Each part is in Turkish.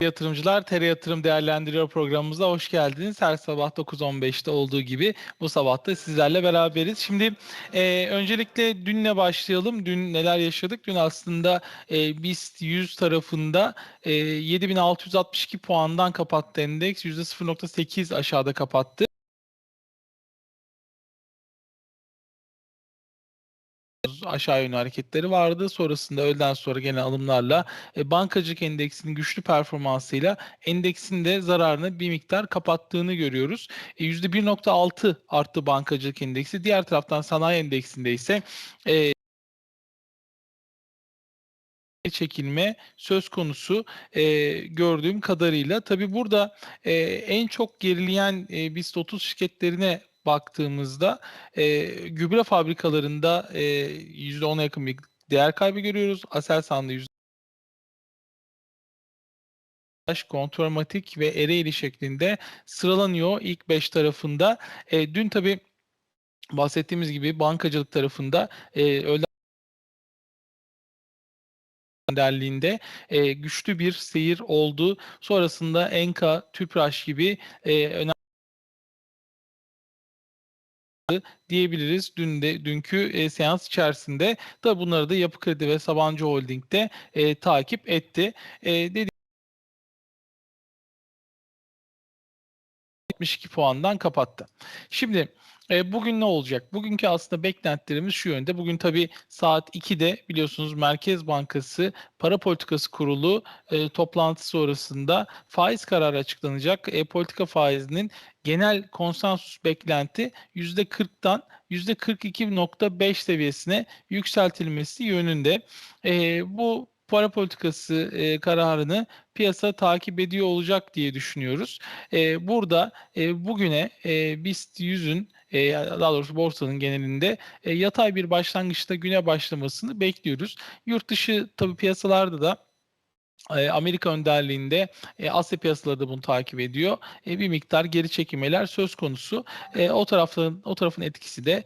Yatırımcılar TR Yatırım Değerlendiriyor programımıza hoş geldiniz. Her sabah 9.15'te olduğu gibi bu sabah da sizlerle beraberiz. Şimdi e, öncelikle dünle başlayalım. Dün neler yaşadık? Dün aslında e, BIST 100 tarafında e, 7662 puandan kapattı endeks. %0.8 aşağıda kapattı. Aşağı yönlü hareketleri vardı. Sonrasında öğleden sonra gelen alımlarla e, bankacılık endeksinin güçlü performansıyla endeksin de zararını bir miktar kapattığını görüyoruz. E, %1.6 arttı bankacılık endeksi. Diğer taraftan sanayi endeksinde ise e, çekilme söz konusu e, gördüğüm kadarıyla. Tabii burada e, en çok gerileyen e, BIST 30 şirketlerine baktığımızda e, gübre fabrikalarında e, %10'a yakın bir değer kaybı görüyoruz. Aselsan'da yüzde Kontrolmatik ve Ereğli şeklinde sıralanıyor ilk 5 tarafında. E, dün tabii bahsettiğimiz gibi bankacılık tarafında e, öğleden önderliğinde e, güçlü bir seyir oldu. Sonrasında Enka, Tüpraş gibi e, önemli diyebiliriz dün de dünkü e, seans içerisinde. Tabi bunları da Yapı Kredi ve Sabancı Holding'de e, takip etti. E, dediğim 72 puandan kapattı. Şimdi e, bugün ne olacak? Bugünkü aslında beklentilerimiz şu yönde. Bugün tabii saat 2'de biliyorsunuz Merkez Bankası Para Politikası Kurulu e, toplantısı sonrasında faiz kararı açıklanacak. E, politika faizinin genel konsensus beklenti %40'tan %42.5 seviyesine yükseltilmesi yönünde. E, bu para politikası e, kararını piyasa takip ediyor olacak diye düşünüyoruz. E, burada e, bugüne e, BIST 100'ün e, daha doğrusu borsanın genelinde e, yatay bir başlangıçta güne başlamasını bekliyoruz. Yurt dışı tabii piyasalarda da Amerika önderliğinde Asya piyasaları da bunu takip ediyor. bir miktar geri çekilmeler söz konusu. o tarafın o tarafın etkisi de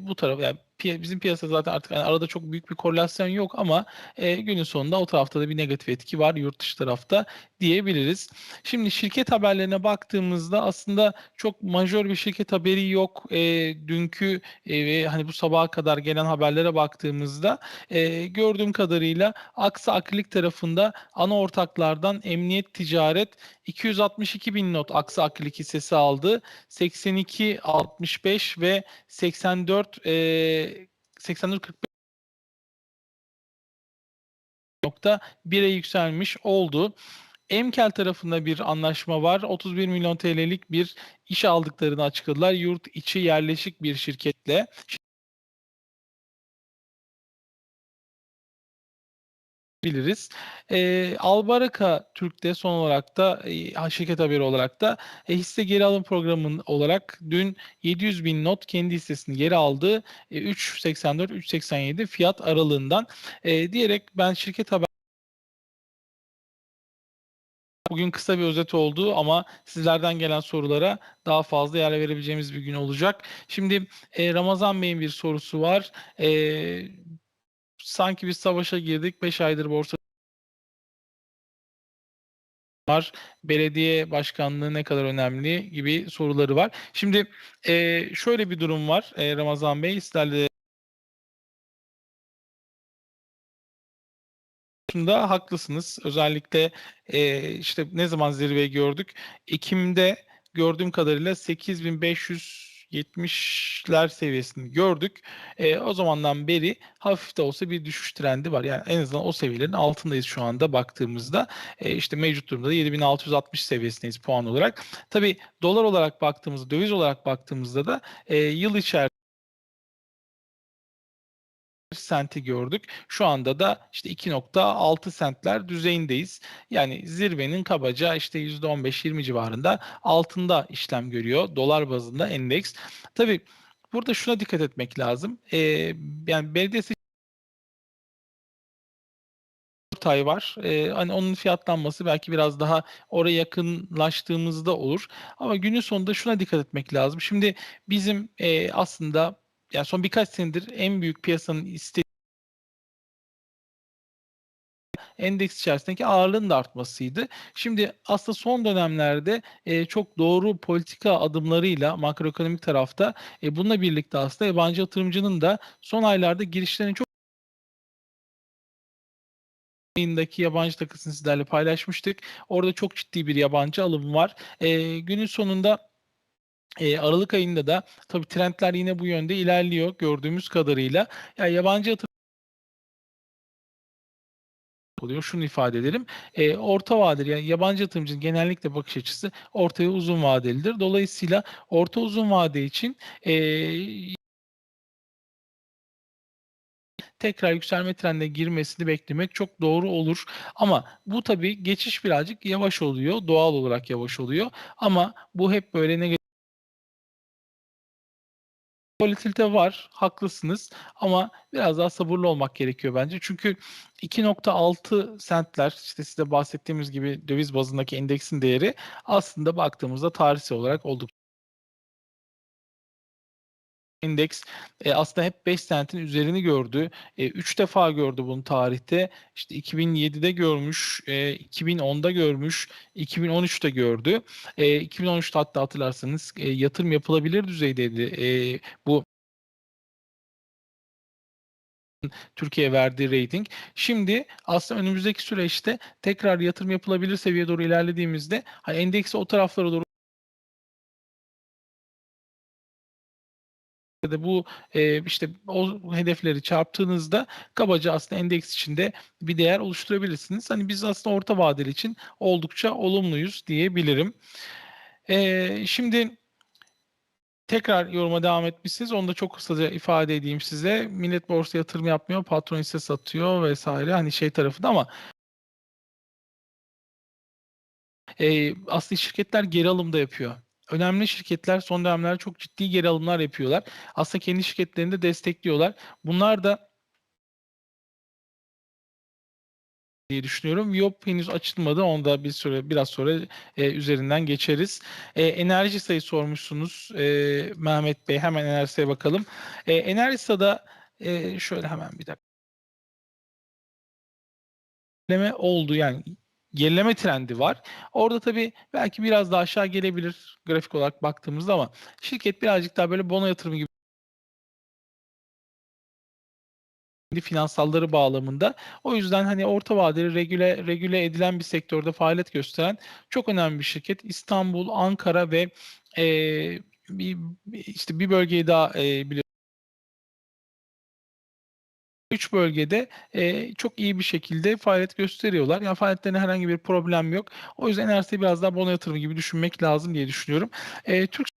bu taraf yani bizim piyasa zaten artık yani arada çok büyük bir korelasyon yok ama e, günün sonunda o tarafta da bir negatif etki var yurt dışı tarafta diyebiliriz. Şimdi şirket haberlerine baktığımızda aslında çok majör bir şirket haberi yok. E, dünkü e, ve hani bu sabaha kadar gelen haberlere baktığımızda e, gördüğüm kadarıyla Aksa Akrilik tarafında ana ortaklardan Emniyet Ticaret 262 bin not Aksa Akrilik hissesi aldı. 82 65 ve 84 e, 84.45 nokta 1'e yükselmiş oldu. Emkel tarafında bir anlaşma var. 31 milyon TL'lik bir iş aldıklarını açıkladılar. Yurt içi yerleşik bir şirketle. Biliriz. E, Albaraka Türk'te son olarak da e, şirket haberi olarak da e, hisse geri alım programının olarak dün 700 bin not kendi hissesini geri aldı. E, 3.84-3.87 fiyat aralığından e, diyerek ben şirket haber Bugün kısa bir özet oldu ama sizlerden gelen sorulara daha fazla yer verebileceğimiz bir gün olacak. Şimdi e, Ramazan Bey'in bir sorusu var. E, sanki biz savaşa girdik. 5 aydır borsa var. Belediye başkanlığı ne kadar önemli gibi soruları var. Şimdi e, şöyle bir durum var e, Ramazan Bey. Sizlerle da haklısınız. Özellikle e, işte ne zaman zirveyi gördük? Ekim'de gördüğüm kadarıyla 8500 70'ler seviyesini gördük. E, o zamandan beri hafif de olsa bir düşüş trendi var. Yani en azından o seviyelerin altındayız şu anda baktığımızda. E, işte mevcut durumda da 7660 seviyesindeyiz puan olarak. Tabii dolar olarak baktığımızda, döviz olarak baktığımızda da e, yıl içerisinde senti gördük. Şu anda da işte 2.6 sentler düzeyindeyiz. Yani zirvenin kabaca işte %15-20 civarında altında işlem görüyor dolar bazında endeks. Tabii burada şuna dikkat etmek lazım. Ee, yani belediye ay var. Ee, hani onun fiyatlanması belki biraz daha oraya yakınlaştığımızda olur. Ama günün sonunda şuna dikkat etmek lazım. Şimdi bizim e, aslında yani son birkaç senedir en büyük piyasanın istediği endeks içerisindeki ağırlığın da artmasıydı. Şimdi aslında son dönemlerde e, çok doğru politika adımlarıyla makroekonomik tarafta e, bununla birlikte aslında yabancı yatırımcının da son aylarda girişlerini çok ayındaki yabancı takısını sizlerle paylaşmıştık. Orada çok ciddi bir yabancı alım var. E, günün sonunda e, Aralık ayında da tabii trendler yine bu yönde ilerliyor gördüğümüz kadarıyla. Yani yabancı yatırım oluyor. Şunu ifade edelim. E, orta vadeli yani yabancı yatırımcının genellikle bakış açısı orta ve uzun vadelidir. Dolayısıyla orta uzun vade için e, tekrar yükselme trendine girmesini beklemek çok doğru olur. Ama bu tabii geçiş birazcık yavaş oluyor. Doğal olarak yavaş oluyor. Ama bu hep böyle negatif volatilite var, haklısınız ama biraz daha sabırlı olmak gerekiyor bence. Çünkü 2.6 sentler işte size bahsettiğimiz gibi döviz bazındaki endeksin değeri aslında baktığımızda tarihsel olarak oldukça endeks e, aslında hep 5 sentin üzerini gördü. 3 e, defa gördü bunu tarihte. İşte 2007'de görmüş, e, 2010'da görmüş, 2013'te gördü. E, 2013'te hatta hatırlarsanız e, yatırım yapılabilir düzeydeydi. E, bu Türkiye verdiği rating. Şimdi aslında önümüzdeki süreçte tekrar yatırım yapılabilir seviyeye doğru ilerlediğimizde hani endeksi o taraflara doğru de bu e, işte o hedefleri çarptığınızda kabaca aslında endeks içinde bir değer oluşturabilirsiniz. Hani biz aslında orta vadeli için oldukça olumluyuz diyebilirim. E, şimdi tekrar yoruma devam etmişsiniz. Onu da çok kısaca ifade edeyim size. Millet borsa yatırım yapmıyor, patron hisse satıyor vesaire. Hani şey tarafında ama e, aslında şirketler geri alım da yapıyor önemli şirketler son dönemlerde çok ciddi geri alımlar yapıyorlar. Aslında kendi şirketlerini de destekliyorlar. Bunlar da diye düşünüyorum. Viyop henüz açılmadı. Onu da bir süre biraz sonra e, üzerinden geçeriz. E, enerji sayı sormuşsunuz e, Mehmet Bey. Hemen enerjiye bakalım. E, Enerjisa'da e, şöyle hemen bir dakika. oldu yani gerileme trendi var. Orada tabii belki biraz daha aşağı gelebilir grafik olarak baktığımızda ama şirket birazcık daha böyle bono yatırımı gibi finansalları bağlamında. O yüzden hani orta vadeli regüle regüle edilen bir sektörde faaliyet gösteren çok önemli bir şirket. İstanbul, Ankara ve e, bir işte bir bölgeyi daha e, biliyorsunuz 3 bölgede e, çok iyi bir şekilde faaliyet gösteriyorlar. Yani faaliyetlerine herhangi bir problem yok. O yüzden enerjide biraz daha bono yatırımı gibi düşünmek lazım diye düşünüyorum. E, Türk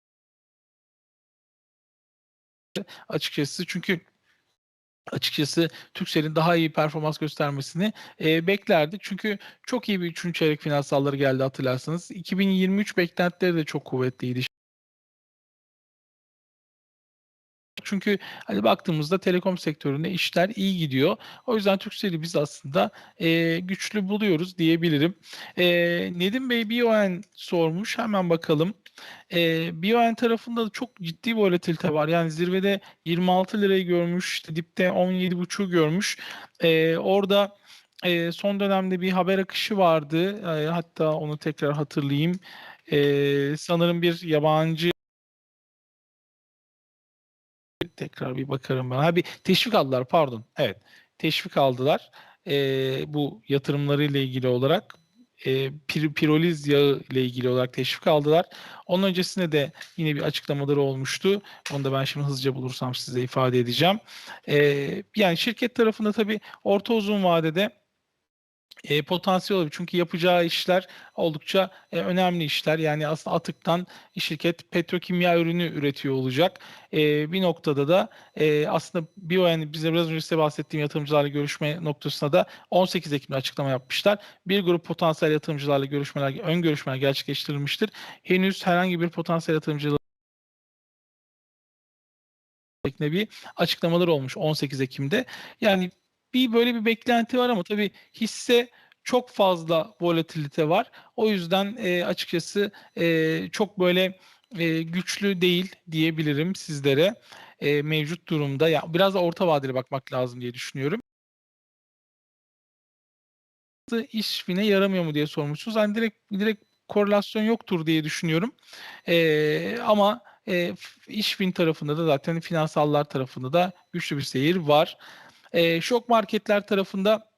açıkçası çünkü açıkçası Türkcell'in daha iyi performans göstermesini e, beklerdik. Çünkü çok iyi bir 3. çeyrek finansalları geldi hatırlarsanız. 2023 beklentileri de çok kuvvetliydi. Çünkü hani baktığımızda telekom sektöründe işler iyi gidiyor. O yüzden Turkcell'i biz aslında e, güçlü buluyoruz diyebilirim. E, Nedim Bey BioN sormuş. Hemen bakalım. E, BioN tarafında da çok ciddi volatilite var. Yani zirvede 26 lirayı görmüş. İşte dipte 17,5'u görmüş. E, orada e, son dönemde bir haber akışı vardı. E, hatta onu tekrar hatırlayayım. E, sanırım bir yabancı tekrar bir bakarım ben. Ha bir teşvik aldılar pardon. Evet. Teşvik aldılar. E, bu yatırımlarıyla ilgili olarak e, pir, piroliz yağı ile ilgili olarak teşvik aldılar. Onun öncesinde de yine bir açıklamaları olmuştu. Onu da ben şimdi hızlıca bulursam size ifade edeceğim. E, yani şirket tarafında tabii orta uzun vadede e, potansiyel olabilir. Çünkü yapacağı işler oldukça e, önemli işler. Yani aslında atıktan şirket petrokimya ürünü üretiyor olacak. E, bir noktada da e, aslında bio yani bize biraz önce size bahsettiğim yatırımcılarla görüşme noktasında da 18 Ekim'de açıklama yapmışlar. Bir grup potansiyel yatırımcılarla görüşmeler, ön görüşmeler gerçekleştirilmiştir. Henüz herhangi bir potansiyel yatırımcılarla şeklinde bir açıklamalar olmuş 18 Ekim'de. Yani bir böyle bir beklenti var ama tabii hisse çok fazla volatilite var. O yüzden e, açıkçası e, çok böyle e, güçlü değil diyebilirim sizlere e, mevcut durumda. Ya biraz da orta vadeli bakmak lazım diye düşünüyorum. işvine yaramıyor mu diye sormuşsunuz. Hani direkt direkt korelasyon yoktur diye düşünüyorum. Ee, ama e, işvin tarafında da zaten finansallar tarafında da güçlü bir seyir var. Ee, şok marketler tarafında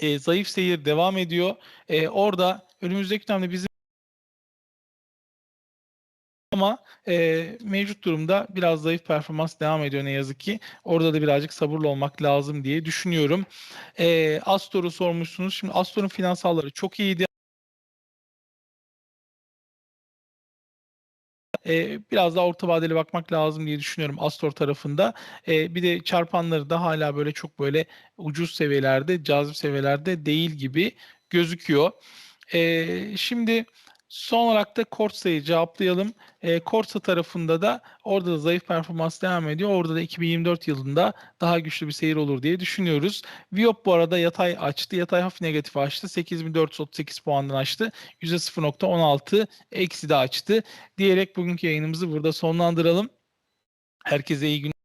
e, zayıf seyir devam ediyor. E, orada önümüzdeki dönemde bizim ama e, mevcut durumda biraz zayıf performans devam ediyor ne yazık ki. Orada da birazcık sabırlı olmak lazım diye düşünüyorum. E, Astor'u sormuşsunuz. Şimdi Astor'un finansalları çok iyiydi. E, biraz daha orta vadeli bakmak lazım diye düşünüyorum Astor tarafında. E, bir de çarpanları da hala böyle çok böyle ucuz seviyelerde, cazip seviyelerde değil gibi gözüküyor. E, şimdi son olarak da Korsa'yı cevaplayalım. E, Korsa tarafında da orada da zayıf performans devam ediyor. Orada da 2024 yılında daha güçlü bir seyir olur diye düşünüyoruz. Viop bu arada yatay açtı. Yatay hafif negatif açtı. 8438 puandan açtı. %0.16 eksi de açtı. Diyerek bugünkü yayınımızı burada sonlandıralım. Herkese iyi günler.